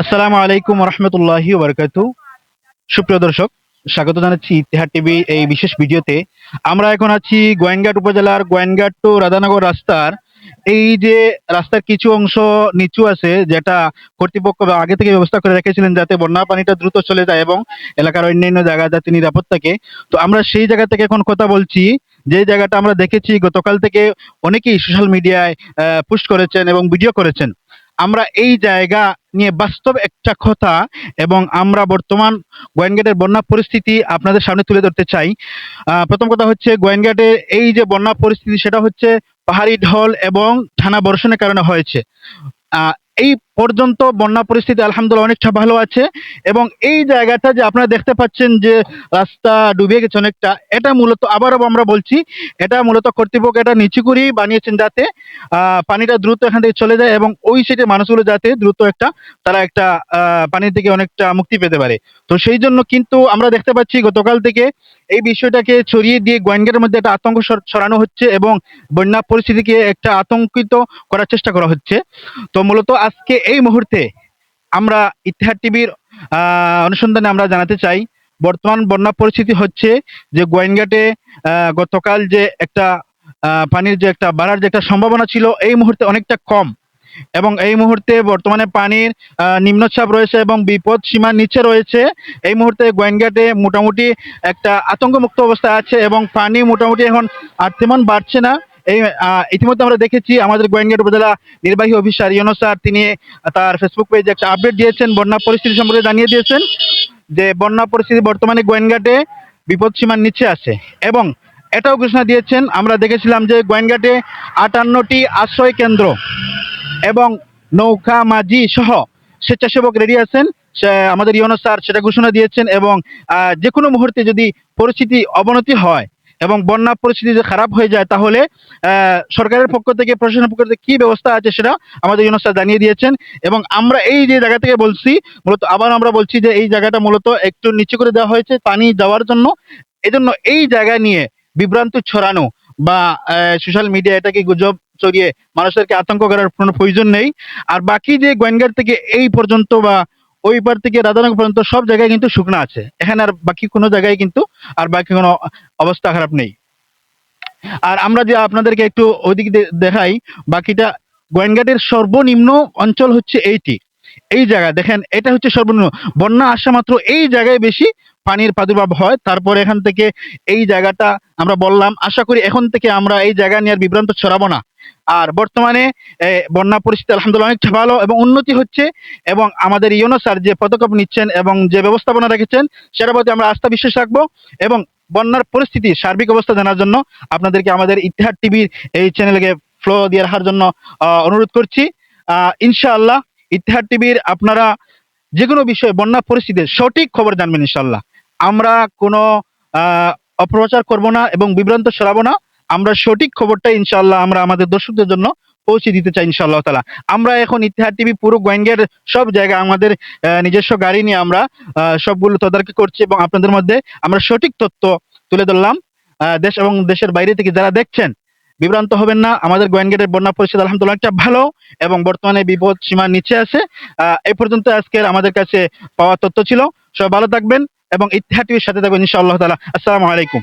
আসসালামু আলাইকুম রহমতুল্লাহি বরকাতু সুপ্রিয় দর্শক, স্বাগত জানাচ্ছি ইতিহার টিভি এই বিশেষ ভিডিওতে। আমরা এখন আছি গোয়েনঘাট উপজেলার গোয়েনঘাট টু রাধানগর রাস্তার। এই যে রাস্তার কিছু অংশ নিচু আছে, যেটা কর্তৃপক্ষ আগে থেকে ব্যবস্থা করে রেখেছিলেন যাতে বন্যা পানিটা দ্রুত চলে যায় এবং এলাকার অন্যান্য জায়গা যাতে নিরাপদ থাকে। তো আমরা সেই জায়গা থেকে এখন কথা বলছি। যে জায়গাটা আমরা দেখেছি, গতকাল থেকে অনেকেই সোশ্যাল মিডিয়ায় পোস্ট করেছেন এবং ভিডিও করেছেন। আমরা এই জায়গা নিয়ে বাস্তব একটা কথা এবং আমরা বর্তমান গোয়েনঘাটের বন্যা পরিস্থিতি আপনাদের সামনে তুলে ধরতে চাই। প্রথম কথা হচ্ছে গোয়েনঘাটের এই যে বন্যা পরিস্থিতি, সেটা হচ্ছে পাহাড়ি ঢল এবং থানা বর্ষণের কারণে হয়েছে। এই পর্যন্ত বন্যা পরিস্থিতি আলহামদুলিল্লাহ অনেকটা ভালো আছে। এবং এই জায়গাটা যে আপনারা দেখতে পাচ্ছেন যে রাস্তা ডুবে গেছে অনেকটা, এটা মূলত আবারও আমরা বলছি, এটা মূলত কর্তৃপক্ষ এটা নিচু করেই বানিয়েছেন যাতে পানিটা দ্রুত এখান থেকে চলে যায় এবং ওই সাইডে মানুষগুলো যাতে দ্রুত একটা, তারা একটা পানির থেকে অনেকটা মুক্তি পেতে পারে। তো সেই জন্য কিন্তু আমরা দেখতে পাচ্ছি গতকাল থেকে এই বিষয়টাকে ছড়িয়ে দিয়ে গোয়েনগেটের মধ্যে একটা আতঙ্ক ছড়ানো হচ্ছে এবং বন্যা পরিস্থিতিকে একটা আতঙ্কিত করার চেষ্টা করা হচ্ছে। তো মূলত আজকে এই মুহূর্তে আমরা ইতিহাদ টিভির অনুসন্ধানে আমরা জানাতে চাই, বর্তমান বন্যা পরিস্থিতি হচ্ছে যে গোয়েনঘাটে গতকাল যে একটা পানির যে একটা বাড়ার যে একটা সম্ভাবনা ছিল, এই মুহূর্তে অনেকটা কম। এবং এই মুহূর্তে বর্তমানে পানির নিম্নচাপ রয়েছে এবং বিপদ সীমার নিচে রয়েছে। এই মুহূর্তে গোয়েনঘাটে মোটামুটি একটা আতঙ্কমুক্ত অবস্থা আছে এবং পানি মোটামুটি এখন আর তেমন বাড়ছে না। এই ইতিমধ্যে আমরা দেখেছি আমাদের গোয়েনঘাট উপজেলা নির্বাহী অফিসার ইয়নো স্যার, তিনি তার ফেসবুক পেজে একটা আপডেট দিয়েছেন, বন্যা পরিস্থিতি সম্পর্কে জানিয়ে দিয়েছেন যে বন্যা পরিস্থিতি বর্তমানে গোয়েনঘাটে বিপদ সীমার নিচে আছে। এবং এটাও ঘোষণা দিয়েছেন, আমরা দেখেছিলাম যে গোয়েনঘাটে আটান্নটি আশ্রয় কেন্দ্র এবং নৌকা, মাঝি সহ স্বেচ্ছাসেবক রেডি আছেন। আমাদের ইয়নো স্যার সেটা ঘোষণা দিয়েছেন এবং যে কোনো মুহূর্তে যদি পরিস্থিতি অবনতি হয় এবং বন্যা পরিস্থিতি যদি খারাপ হয়ে যায়, তাহলে সরকারের পক্ষ থেকে, প্রশাসনের পক্ষ থেকে কি ব্যবস্থা আছে সেটা আমাদের ইউনুস স্যার জানিয়ে দিয়েছেন। এবং আমরা এই যে জায়গা থেকে বলছি, মূলত আবার আমরা বলছি যে এই জায়গাটা মূলত একটু নিচু করে দেওয়া হয়েছে পানি যাওয়ার জন্য। এজন্য এই জায়গা নিয়ে বিভ্রান্ত ছড়ানো বা সোশ্যাল মিডিয়া এটাকে গুজব চড়িয়ে মানুষদেরকে আতঙ্ক করার কোনো প্রয়োজন নেই। আর বাকি যে গোয়েনঘাট থেকে এই পর্যন্ত বা ওই পার থেকে রাধানগর পর্যন্ত সব জায়গায় কিন্তু শুকনা আছে। এখানে আর বাকি কোনো জায়গায় কিন্তু আর বাকি কোনো অবস্থা খারাপ নেই। আর আমরা যে আপনাদেরকে একটু ওইদিক দেখাই, বাকিটা গোয়েনঘাটের সর্বনিম্ন অঞ্চল হচ্ছে এইটি। এই জায়গা, দেখেন, এটা হচ্ছে সর্বনিম্ন। বন্যা আসা মাত্র এই জায়গায় বেশি পানির প্রাদুর্ভাব হয়, তারপরে এখান থেকে এই জায়গাটা আমরা বললাম। আশা করি এখন থেকে আমরা এই জায়গা নিয়ে আর বিভ্রান্ত ছড়াবো না। আর বর্তমানে বন্যা পরিস্থিতি আলহামদুলিল্লাহ অনেকটা ভালো এবং উন্নতি হচ্ছে এবং আমাদের ইউনো স্যার যে পদক্ষেপ নিচ্ছেন এবং যে ব্যবস্থাপনা রেখেছেন, সেটার প্রতি আমরা আস্থা বিশ্বাস রাখব এবং বন্যার পরিস্থিতি, সার্বিক অবস্থা জানার জন্য আপনাদেরকে আমাদের ইতিহাদ টিভির এই চ্যানেলকে ফ্লো দিয়ে রাখার জন্য অনুরোধ করছি। ইনশাআল্লাহ ইতিহাদ টিভির আপনারা যে কোনো বিষয়ে বন্যা পরিস্থিতির সঠিক খবর জানবেন ইনশাআল্লাহ। আমরা কোনো অপপ্রচার করব না এবং বিভ্রান্ত সরাবো না। আমরা সঠিক খবরটা ইনশাল্লাহ আমরা আমাদের দর্শকদের জন্য পৌঁছে দিতে চাই ইনশাআল্লাহ তালা আমরা এখন ইতিহাদ টিভি পুরো গোয়েঙ্গের সব জায়গায় আমাদের নিজস্ব গাড়ি নিয়ে আমরা সবগুলো তদারকি করছি এবং আপনাদের মধ্যে আমরা সঠিক তথ্য তুলে ধরলাম। দেশ এবং দেশের বাইরে থেকে যারা দেখছেন, বিভ্রান্ত হবেন না। আমাদের গোয়েনগেটের বন্যা পরিস্থিতি আলহামদুলিল্লাহ একটা ভালো এবং বর্তমানে বিপদ সীমার নিচে আছে। এই পর্যন্ত আজকের আমাদের কাছে পাওয়া তথ্য ছিল। সবাই ভালো থাকবেন। এবং ইত্যাদির সাথে থাকবেন ইনশাআল্লাহ তালা আসসালামু আলাইকুম।